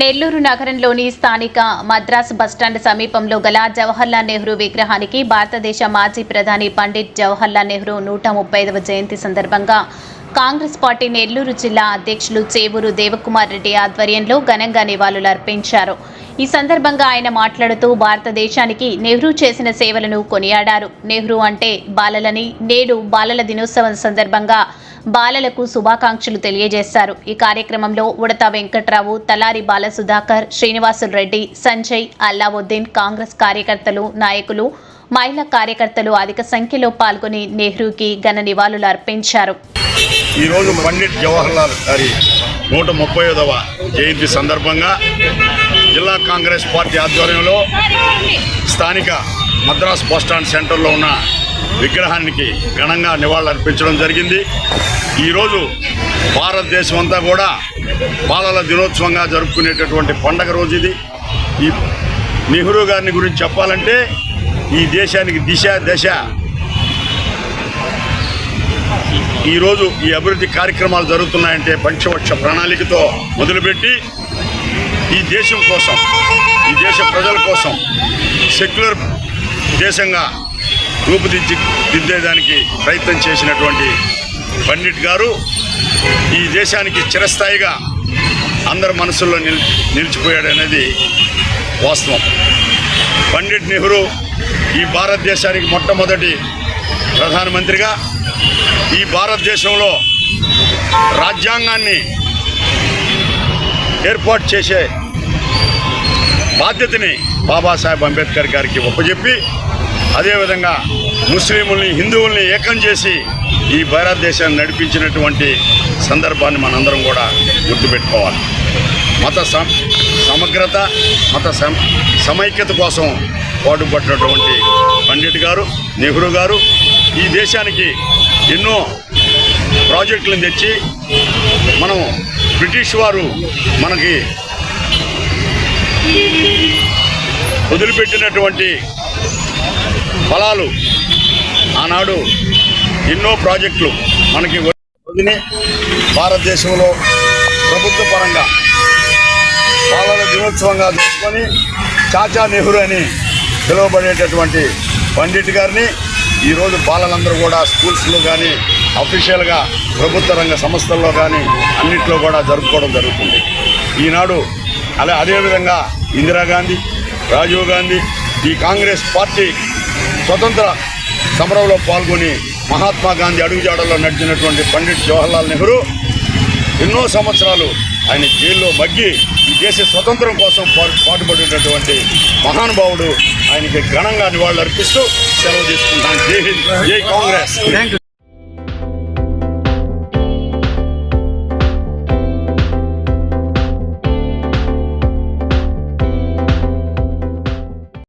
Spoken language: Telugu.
నెల్లూరు నగరంలోని స్థానిక మద్రాసు బస్టాండ్ సమీపంలో గల జవహర్లాల్ నెహ్రూ విగ్రహానికి భారతదేశ మాజీ ప్రధాని పండిట్ జవహర్లాల్ నెహ్రూ నూట ముప్పై జయంతి సందర్భంగా కాంగ్రెస్ పార్టీ నెల్లూరు జిల్లా అధ్యక్షులు చేవూరు దేవకుమార్ రెడ్డి ఆధ్వర్యంలో ఘనంగా నివాళులర్పించారు ఈ సందర్భంగా ఆయన మాట్లాడుతూ భారతదేశానికి నెహ్రూ చేసిన సేవలను కొనియాడారు. నెహ్రూ అంటే బాలలని నేడు బాలల దినోత్సవం సందర్భంగా బాలలకు శుభాకాంక్షలు తెలియజేశారు. ఈ కార్యక్రమంలో ఉడత వెంకట్రావు తలారి బాల సుధాకర్ శ్రీనివాసులు రెడ్డి సంజయ్ అల్లావుద్దీన్ కాంగ్రెస్ కార్యకర్తలు నాయకులు మహిళా కార్యకర్తలు అధిక సంఖ్యలో పాల్గొని నెహ్రూకి ఘన నివాళులు అర్పించారు. ఈరోజు పండిట్ జవహర్లాల్ గారి నూట ముప్పై ఐదవ జయంతి సందర్భంగా జిల్లా కాంగ్రెస్ పార్టీ ఆధ్వర్యంలో స్థానిక మద్రాస్ బస్టాండ్ సెంటర్లో ఉన్న విగ్రహానికి ఘనంగా నివాళులర్పించడం జరిగింది. ఈరోజు భారతదేశం అంతా కూడా బాలల దినోత్సవంగా జరుపుకునేటటువంటి పండగ రోజు ఇది. ఈ నెహ్రూ గారిని గురించి చెప్పాలంటే ఈ దేశానికి దిశ దశ. ఈరోజు ఈ అభివృద్ధి కార్యక్రమాలు జరుగుతున్నాయంటే పంచవక్ష ప్రణాళికతో మొదలుపెట్టి ఈ దేశం కోసం ఈ దేశ ప్రజల కోసం సెక్యులర్ దేశంగా రూపుదిద్దేదానికి దిద్దేదానికి ప్రయత్నం చేసినటువంటి పండిట్ గారు ఈ దేశానికి చిరస్థాయిగా అందరి మనసుల్లో నిల్ నిలిచిపోయాడు అనేది వాస్తవం. పండిట్ నెహ్రూ ఈ భారతదేశానికి మొట్టమొదటి ప్రధానమంత్రిగా ఈ భారతదేశంలో రాజ్యాంగాన్ని ఏర్పాటు చేసే బాధ్యతని బాబాసాహెబ్ అంబేద్కర్ గారికి ఒప్పజెప్పి అదేవిధంగా ముస్లింల్ని హిందువుల్ని ఏకం చేసి ఈ భారతదేశాన్ని నడిపించినటువంటి సందర్భాన్ని మనందరం కూడా గుర్తుపెట్టుకోవాలి. మత సమ సమగ్రత మత సమ సమైక్యత కోసం పాటుపడినటువంటి పండిట్ గారు నెహ్రూ గారు ఈ దేశానికి ఎన్నో ప్రాజెక్టులను తెచ్చి మనం బ్రిటిష్ వారు మనకి వదిలిపెట్టినటువంటి ఫలాలు ఆనాడు ఎన్నో ప్రాజెక్టులు మనకి వదిలి భారతదేశంలో ప్రభుత్వ పరంగా బాలల దినోత్సవంగా తీసుకొని చాచా నెహ్రూ అని పిలువబడేటటువంటి పండిట్ గారిని ఈరోజు బాలలందరూ కూడా స్కూల్స్లో కానీ అఫీషియల్గా ప్రభుత్వ రంగ సంస్థల్లో కానీ అన్నింటిలో కూడా జరుపుకోవడం జరుగుతుంది. ఈనాడు అలా అదేవిధంగా ఇందిరాగాంధీ రాజీవ్ గాంధీ ఈ కాంగ్రెస్ పార్టీ స్వతంత్ర సమరంలో పాల్గొని మహాత్మా గాంధీ అడుగుజాడల్లో నడిచినటువంటి పండిట్ జవహర్లాల్ నెహ్రూ ఎన్నో సంవత్సరాలు ఆయన జైల్లో మగ్గి ఈ దేశ స్వతంత్రం కోసం పాటుపడినటువంటి మహానుభావుడు ఆయనకి ఘనంగా నివాళులు అర్పిస్తూ సెలవు తీసుకుంటాను జై హింద్. జై కాంగ్రెస్.